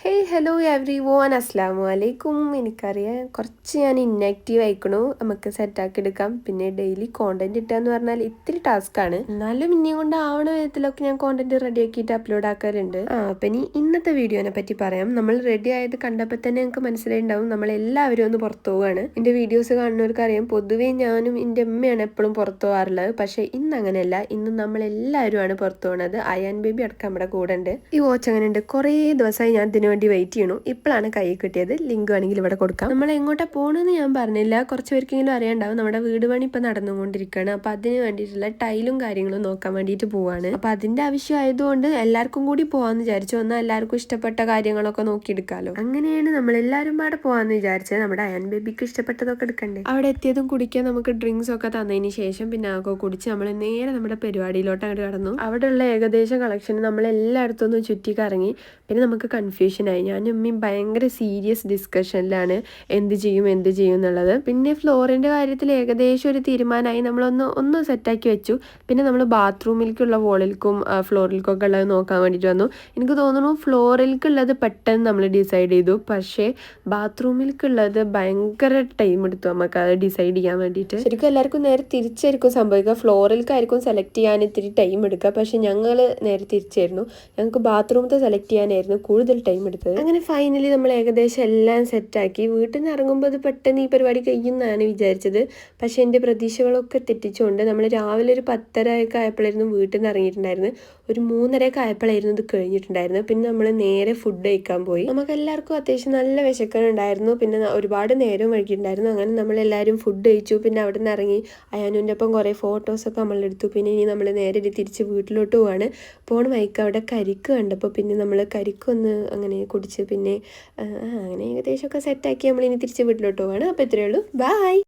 Hey hello everyone അസ്ലാമു അലൈക്കും എനിക്കറിയാം കുറച്ച് ഞാൻ ഇന്നാക്റ്റീവ് ആയിക്കണു. നമുക്ക് സെറ്റാക്കി എടുക്കാം. പിന്നെ ഡെയിലി കോണ്ടന്റ് ഇട്ടുക എന്ന് പറഞ്ഞാൽ ഇത്തിരി ടാസ്ക് ആണ്. എന്നാലും ഇനിയും കൊണ്ട് ആവണ വിധത്തിലൊക്കെ ഞാൻ കോണ്ടന്റ് റെഡി ആക്കിയിട്ട് അപ്ലോഡ് ആക്കാറുണ്ട്. ആ അപ്പം ഇനി ഇന്നത്തെ വീഡിയോനെ പറ്റി പറയാം. നമ്മൾ റെഡി ആയത് കണ്ടപ്പോൾ തന്നെ ഞങ്ങൾക്ക് മനസ്സിലായിണ്ടാവും നമ്മൾ എല്ലാവരും ഒന്ന് പുറത്തു പോവാണ് എന്റെ വീഡിയോസ് കാണുന്നവർക്ക് അറിയാം പൊതുവേ ഞാനും എന്റെ അമ്മയാണ് എപ്പോഴും പുറത്തു പോകാറുള്ളത്. പക്ഷേ ഇന്ന് അങ്ങനെയല്ല. ഇന്ന് നമ്മൾ എല്ലാവരുമാണ് പുറത്തു പോകുന്നത് അയാൻ ബേബി അടക്കം നമ്മുടെ കൂടെ ഉണ്ട് ഈ വാച്ച് അങ്ങനെ ഉണ്ട് കുറേ ദിവസമായി ഞാൻ ഇതിനു വേണ്ടി വെയിറ്റ് ചെയ്യണു. ഇപ്പോഴാണ് കൈ കിട്ടിയത്. ലിങ്ക് വേണമെങ്കിൽ ഇവിടെ കൊടുക്കാം. നമ്മൾ എങ്ങോട്ടാ പോകണമെന്ന് ഞാൻ പറഞ്ഞില്ല. കുറച്ച് പേർക്കെങ്കിലും അറിയാണ്ടാവും. നമ്മുടെ വീട് പണി ഇപ്പം നടന്നുകൊണ്ടിരിക്കുകയാണ്. അപ്പം അതിന് വേണ്ടിയിട്ടുള്ള ടൈലും കാര്യങ്ങളും നോക്കാൻ വേണ്ടിയിട്ട് പോവാണ്. അപ്പം അതിന്റെ ആവശ്യമായതുകൊണ്ട് എല്ലാവർക്കും കൂടി പോകാമെന്ന് വിചാരിച്ചു. എന്നാൽ എല്ലാവർക്കും ഇഷ്ടപ്പെട്ട കാര്യങ്ങളൊക്കെ നോക്കിയെടുക്കാമല്ലോ അങ്ങനെയാണ് നമ്മൾ എല്ലാവരും പാടെ പോകാമെന്ന് വിചാരിച്ചത്. നമ്മുടെ അയൻ ബേബിക്ക് ഇഷ്ടപ്പെട്ടതൊക്കെ എടുക്കണ്ടേ? അവിടെ എത്തിയതും കുടിക്കാൻ നമുക്ക് ഡ്രിങ്ക്സ് ഒക്കെ തന്നതിന് ശേഷം പിന്നെ അതൊക്കെ കുടിച്ച് നമ്മൾ നേരെ നമ്മുടെ പരിപാടിയിലോട്ട് അങ്ങോട്ട് കടന്നു. അവിടെയുള്ള ഏകദേശം കളക്ഷൻ നമ്മൾ എല്ലായിടത്തും ഒന്ന് ചുറ്റി കറങ്ങി പിന്നെ നമുക്ക് കൺഫ്യൂഷനായി ഞാനും ഉമ്മയും ഭയങ്കര സീരിയസ് ഡിസ്കഷനിലാണ് എന്ത് ചെയ്യും എന്ത് ചെയ്യും എന്നുള്ളത്. പിന്നെ ഫ്ലോറിന്റെ കാര്യത്തിൽ ഏകദേശം ഒരു തീരുമാനമായി. നമ്മളൊന്ന് ഒന്ന് സെറ്റാക്കി വെച്ചു. പിന്നെ നമ്മൾ ബാത്റൂമിലേക്കുള്ള വോളിൽക്കും ഫ്ലോറിൽക്കും ഒക്കെ ഉള്ളത് നോക്കാൻ വേണ്ടിയിട്ട് വന്നു. എനിക്ക് തോന്നുന്നു ഫ്ലോറിൽക്കുള്ളത് പെട്ടെന്ന് നമ്മൾ ഡിസൈഡ് ചെയ്തു. പക്ഷേ ബാത്റൂമിലേക്കുള്ളത് ഭയങ്കര ടൈം എടുത്തു നമുക്ക് അത് ഡിസൈഡ് ചെയ്യാൻ വേണ്ടിയിട്ട് ശരിക്കും എല്ലാവർക്കും നേരെ തിരിച്ചായിരിക്കും സംഭവിക്കുക. ഫ്ലോറിൽക്കായിരിക്കും സെലക്ട് ചെയ്യാൻ ഇത്തിരി ടൈം എടുക്കുക. പക്ഷേ ഞങ്ങൾ നേരെ തിരിച്ചായിരുന്നു. ഞങ്ങൾക്ക് ബാത്റൂമത്തെ സെലക്ട് ചെയ്യാനായിരുന്നു കൂടുതൽ ടൈം എടുത്തത്. അങ്ങനെ ഫൈനലി നമ്മൾ ഏകദേശം എല്ലാം സെറ്റാക്കി വീട്ടിൽ നിന്ന് ഇറങ്ങുമ്പോൾ അത് പെട്ടെന്ന് ഈ പരിപാടി കഴിയുമെന്നാണ് വിചാരിച്ചത്. പക്ഷേ എന്റെ പ്രതീക്ഷകളൊക്കെ തെറ്റിച്ചുകൊണ്ട് നമ്മൾ രാവിലെ ഒരു പത്തരയൊക്കെ ആയപ്പോഴായിരുന്നു വീട്ടിൽ നിന്ന് ഇറങ്ങിയിട്ടുണ്ടായിരുന്നു ഒരു മൂന്നരയൊക്കെ ആയപ്പോഴായിരുന്നു ഇത് കഴിഞ്ഞിട്ടുണ്ടായിരുന്നു പിന്നെ നമ്മൾ നേരെ ഫുഡ് കഴിക്കാൻ പോയി. നമുക്ക് എല്ലാവർക്കും അത്യാവശ്യം നല്ല വിശക്കനുണ്ടായിരുന്നു പിന്നെ ഒരുപാട് നേരം വൈകിട്ടുണ്ടായിരുന്നു അങ്ങനെ നമ്മൾ നമ്മളെല്ലാവരും ഫുഡ് കഴിച്ചു. പിന്നെ അവിടെ നിന്ന് ഇറങ്ങി അയാനുവിന്റെ ഒപ്പം കുറേ ഫോട്ടോസൊക്കെ നമ്മളെടുത്തു പിന്നെ ഇനി നമ്മൾ നേരെ തിരിച്ച് വീട്ടിലോട്ട് പോവാണ്. പോണ വൈക്ക് അവിടെ കരിക്ക് കണ്ടപ്പോൾ പിന്നെ നമ്മൾ കരിക്കൊന്ന് അങ്ങനെ കുടിച്ച് പിന്നെ അങ്ങനെ ഏകദേശമൊക്കെ സെറ്റാക്കി നമ്മൾ ഇനി തിരിച്ച് വീട്ടിലോട്ട് പോവാണ്. അപ്പോൾ ഇത്രയേ ഉള്ളൂ. ബായ്